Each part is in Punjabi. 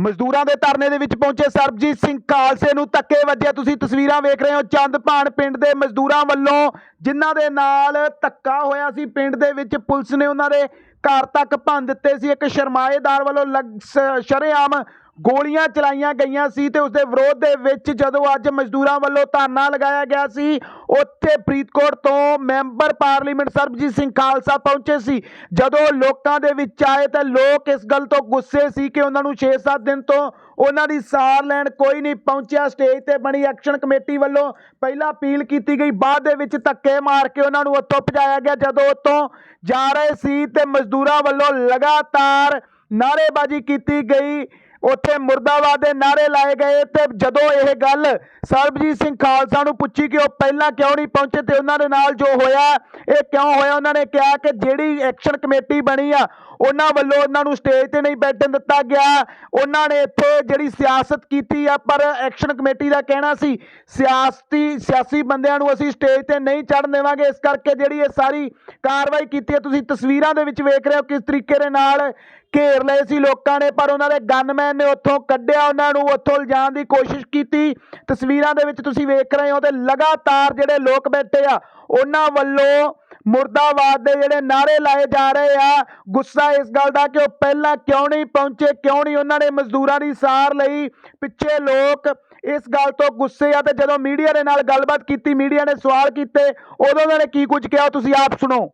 ਮਜ਼ਦੂਰਾਂ ਦੇ ਧਰਨੇ ਦੇ ਵਿੱਚ ਪਹੁੰਚੇ ਸਰਬਜੀਤ ਸਿੰਘ ਖਾਲਸੇ ਨੂੰ ਧੱਕੇ ਵੱਜੇ। ਤੁਸੀਂ ਤਸਵੀਰਾਂ ਵੇਖ ਰਹੇ ਹੋ ਚੰਦਪਾਣ ਪਿੰਡ ਦੇ ਮਜ਼ਦੂਰਾਂ ਵੱਲੋਂ, ਜਿਨ੍ਹਾਂ ਦੇ ਨਾਲ ਧੱਕਾ ਹੋਇਆ ਸੀ। ਪਿੰਡ ਦੇ ਵਿੱਚ ਪੁਲਿਸ ਨੇ ਉਹਨਾਂ ਦੇ ਘਰ ਤੱਕ ਭੰਨ ਦਿੱਤੇ ਸੀ। ਇੱਕ ਸ਼ਰਮਾਏਦਾਰ ਵੱਲੋਂ ਲਗ- ਸ- ਸ਼ਰੇਆਮ ਗੋਲੀਆਂ ਚਲਾਈਆਂ ਗਈਆਂ ਸੀ ਤੇ ਉਸ ਦੇ ਵਿਰੋਧ ਦੇ ਵਿੱਚ ਜਦੋਂ ਅੱਜ ਮਜ਼ਦੂਰਾਂ ਵੱਲੋਂ ਧਰਨਾ ਲਗਾਇਆ ਗਿਆ ਸੀ, ਉੱਥੇ ਫਰੀਦਕੋਟ ਤੋਂ ਮੈਂਬਰ ਪਾਰਲੀਮੈਂਟ ਸਰਬਜੀਤ ਸਿੰਘ ਖਾਲਸਾ ਪਹੁੰਚੇ ਸੀ। ਜਦੋਂ ਲੋਕਾਂ ਦੇ ਵਿੱਚ ਆਏ ਤਾਂ ਲੋਕ ਇਸ ਗੱਲ ਤੋਂ ਗੁੱਸੇ ਸੀ ਕਿ ਉਹਨਾਂ ਨੂੰ 6-7 ਦਿਨ ਤੋਂ ਉਹਨਾਂ ਦੀ ਸਾਰ ਲੈਣ ਕੋਈ ਨਹੀਂ ਪਹੁੰਚਿਆ। ਸਟੇਜ ਤੇ ਬਣੀ ਐਕਸ਼ਨ ਕਮੇਟੀ ਵੱਲੋਂ ਪਹਿਲਾਂ ਅਪੀਲ ਕੀਤੀ ਗਈ, ਬਾਅਦ ਦੇ ਵਿੱਚ ਧੱਕੇ ਮਾਰ ਕੇ ਉਹਨਾਂ ਨੂੰ ਉੱਥੋਂ ਭਜਾਇਆ ਗਿਆ। ਜਦੋਂ ਉੱਥੋਂ ਜਾ ਰਹੇ ਸੀ ਤੇ ਮਜ਼ਦੂਰਾਂ ਵੱਲੋਂ ਲਗਾਤਾਰ ਨਾਅਰੇਬਾਜ਼ੀ ਕੀਤੀ ਗਈ। ਉੱਥੇ ਮੁਰਦਾਬਾਦ ਦੇ ਨਾਰੇ ਲਾਏ ਗਏ ਤੇ ਜਦੋਂ ਇਹ ਗੱਲ ਸਰਬਜੀਤ ਸਿੰਘ ਖਾਲਸਾ ਨੂੰ ਪੁੱਛੀ ਕਿ ਉਹ ਪਹਿਲਾਂ ਕਿਉਂ ਨਹੀਂ ਪਹੁੰਚੇ ਤੇ ਉਹਨਾਂ ਦੇ ਨਾਲ ਜੋ ਹੋਇਆ, ਇਹ ਕਿਉਂ ਹੋਇਆ, ਉਹਨਾਂ ਨੇ ਕਿਹਾ ਕਿ ਜਿਹੜੀ ਐਕਸ਼ਨ ਕਮੇਟੀ ਬਣੀ ਆ, ਉਹਨਾਂ ਵੱਲੋਂ ਉਹਨਾਂ ਨੂੰ ਸਟੇਜ ਤੇ ਨਹੀਂ ਬੈਠਣ ਦਿੱਤਾ ਗਿਆ। ਉਹਨਾਂ ਨੇ ਇੱਥੇ ਜਿਹੜੀ ਸਿਆਸਤ ਕੀਤੀ ਆ, ਪਰ ਐਕਸ਼ਨ ਕਮੇਟੀ ਦਾ ਕਹਿਣਾ ਸੀ, ਸਿਆਸਤੀ, ਸਿਆਸੀ ਬੰਦਿਆਂ ਨੂੰ ਅਸੀਂ ਸਟੇਜ ਤੇ ਨਹੀਂ ਚੜ੍ਹਨ ਦੇਵਾਂਗੇ। ਇਸ ਕਰਕੇ ਜਿਹੜੀ ਇਹ ਸਾਰੀ ਕਾਰਵਾਈ ਕੀਤੀ ਹੈ, ਤੁਸੀਂ ਤਸਵੀਰਾਂ ਦੇ ਵਿੱਚ ਵੇਖ ਰਹੇ ਹੋ ਕਿਸ ਤਰੀਕੇ ਦੇ ਨਾਲ ਘੇਰ ਲਏ ਸੀ ਲੋਕਾਂ ਨੇ, ਪਰ ਉਹਨਾਂ ਦੇ ਗਨਮੈਨ ਨੇ ਉੱਥੋਂ ਕੱਢਿਆ ਉਹਨਾਂ ਨੂੰ, ਉੱਥੋਂ ਲਿਜਾਣ ਦੀ ਕੋਸ਼ਿਸ਼ ਕੀਤੀ। ਤਸਵੀਰਾਂ ਦੇ ਵਿੱਚ ਤੁਸੀਂ ਵੇਖ ਰਹੇ ਹੋ ਤੇ ਲਗਾਤਾਰ ਜਿਹੜੇ ਲੋਕ ਬੈਠੇ ਆ, ਉਹਨਾਂ ਵੱਲੋਂ ਮੁਰਦਾਬਾਦ ਦੇ ਜਿਹੜੇ ਨਾਰੇ ਲਾਏ ਜਾ ਰਹੇ ਆ। ਗੁੱਸਾ ਇਸ ਗੱਲ ਦਾ ਕਿ ਉਹ ਪਹਿਲਾਂ ਕਿਉਂ ਨਹੀਂ ਪਹੁੰਚੇ, ਕਿਉਂ ਨਹੀਂ ਉਹਨਾਂ ਨੇ ਮਜ਼ਦੂਰਾਂ ਦੀ ਸਾਰ ਲਈ। ਪਿੱਛੇ ਲੋਕ ਇਸ ਗੱਲ ਤੋਂ ਗੁੱਸੇ ਆ ਤੇ ਜਦੋਂ ਮੀਡੀਆ ਦੇ ਨਾਲ ਗੱਲਬਾਤ ਕੀਤੀ, ਮੀਡੀਆ ਨੇ ਸਵਾਲ ਕੀਤੇ, ਉਦੋਂ ਉਹਨਾਂ ਨੇ ਕੀ ਕੁਝ ਕਿਹਾ, ਤੁਸੀਂ ਆਪ ਸੁਣੋ।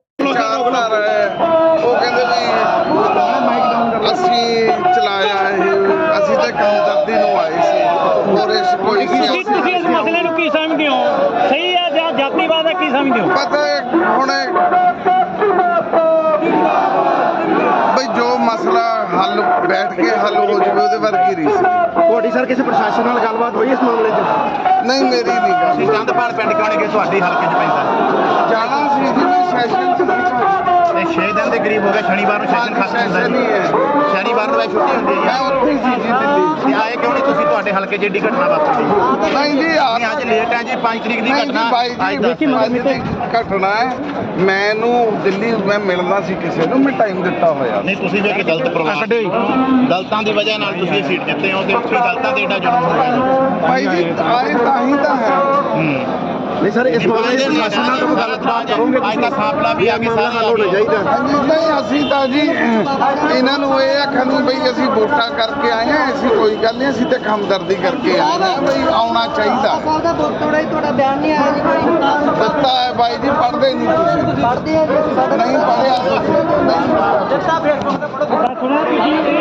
ਕੀ ਸਮਝਦੇ ਹੋ? ਪਤਾ ਹੁਣ ਬਈ ਜੋ ਮਸਲਾ ਹੱਲ ਬੈਠ ਕੇ ਹੱਲ ਹੋ ਜਾਵੇ ਉਹਦੇ ਵਰਗੀ ਰੀਸ। ਤੁਹਾਡੀ ਸਰ ਕਿਸੇ ਪ੍ਰਸ਼ਾਸਨ ਨਾਲ ਗੱਲਬਾਤ ਹੋਈ ਇਸ ਮਾਮਲੇ 'ਚ? ਨਹੀਂ ਮੇਰੀ ਨਹੀਂ ਗੱਲ। ਚੰਦਪਾਲ ਪਿੰਡ ਕਿਉਂ ਨਹੀਂ ਗਏ? ਤੁਹਾਡੇ ਹਲਕੇ 'ਚ ਪੈਂਦਾ। ਜਾਣਾ ਸੀ ਜਿਵੇਂ ਸੈਸ਼ਨ ਚ ਸੀ ਤੇ 6 ਦਿਨ ਦੇ ਕਰੀਬ ਹੋ ਗਏ ਸ਼ਨੀਵਾਰ ਨੂੰ ਸੈਸ਼ਨ ਖਤਮ ਹੁੰਦਾ ਜੀ। ਸ਼ਨੀਵਾਰ ਨੂੰ ਛੁੱਟੀ ਹੁੰਦੀ ਹੈ ਮੈਂ ਉੱਥੇ ਹੀ ਸੀ ਜੀ ਦਿੱਲੀ। ਤੇ ਆਏ ਕਿਉਂ ਨਹੀਂ ਤੁਹਾਡੇ ਹਲਕੇ 'ਚ ਏਡੀ ਘਟਨਾ ਵਾਪਰੀ ਨਹੀਂ ਜੀ ਨਹੀਂ ਅੱਜ ਲੇਟ ਹੈ ਜੀ 5 ਤਰੀਕ ਦੀ ਨਹੀਂ ਜੀ ਘਟਨਾ ਬਾਈ ਅੱਜ ਜੀ ਅੱਜ ਦੀ ਘਟਨਾ ਹੈ। ਮੈਨੂੰ ਦਿੱਲੀ ਮੈਂ ਮਿਲਣਾ ਸੀ ਕਿਸੇ ਨੂੰ ਮੈਂ ਟਾਈਮ ਦਿੱਤਾ ਹੋਇਆ ਨਹੀਂ ਤੁਸੀਂ ਵੀ ਇੱਕ ਦਲਤ ਪਰਿਵਾਰ ਦਲਤਾਂ ਦੀ ਵਜ੍ਹਾ ਨਾਲ ਤੁਸੀਂ ਸੀਟ ਜਿੱਤੇ ਹੋ ਤੇ ਉੱਥੇ ਦਲਤਾਂ ਦੇ ਏਡਾ ਜੁਰਮ ਹੋ ਗਿਆ। ਭਾਈ ਜੀ ਆਏ ਤਾਂ ਹੀ ਤਾਂ ਹੈ। ਹੂੰ। ਨਹੀਂ ਸਰ ਇਸ ਮਾਮਲੇ 'ਚ ਪ੍ਰਸ਼ਾਸਨ ਨਾਲ ਕੋਈ ਗੱਲਬਾਤ ਕਰੋਗੇ ਅੱਜ ਦਾ ਸਾਂਪਲਾ ਵੀ ਆ ਕੇ ਸਾਰੇ ਹੋਣਾ ਚਾਹੀਦਾ ਨਹੀਂ ਅਸੀਂ ਤਾਂ ਜੀ ਇਹਨਾਂ ਨੂੰ ਇਹ ਆਖਣ ਨੂੰ ਬਈ ਅਸੀਂ ਵੋਟਾਂ ਕਰਕੇ ਆਏ ਹਾਂ ਅਸੀਂ ਕੋਈ ਗੱਲ ਨਹੀਂ ਅਸੀਂ ਤੇ ਹਮਦਰਦੀ ਕਰਕੇ ਆਏ ਹਾਂ ਬਈ ਆਉਣਾ ਚਾਹੀਦਾ। ਸਾਹਿਬ ਦਾ ਬਹੁਤ ਥੋੜਾ ਹੀ ਤੁਹਾਡਾ ਬਿਆਨ ਨਹੀਂ ਆਇਆ ਜੀ ਕੋਈ ਦਿੱਤਾ ਹੈ ਬਾਈ ਜੀ ਪੜ੍ਹਦੇ ਨਹੀਂ ਤੁਸੀਂ। ਆ ਜੀ ਸਾਡਾ ਨਹੀਂ ਪੜ੍ਹਿਆ ਤੁਸੀਂ ਨਹੀਂ ਪੜ੍ਹਿਆ ਦਿੱਤਾ ਫੇਸਬੁੱਕ ਤੇ ਤੁਸੀਂ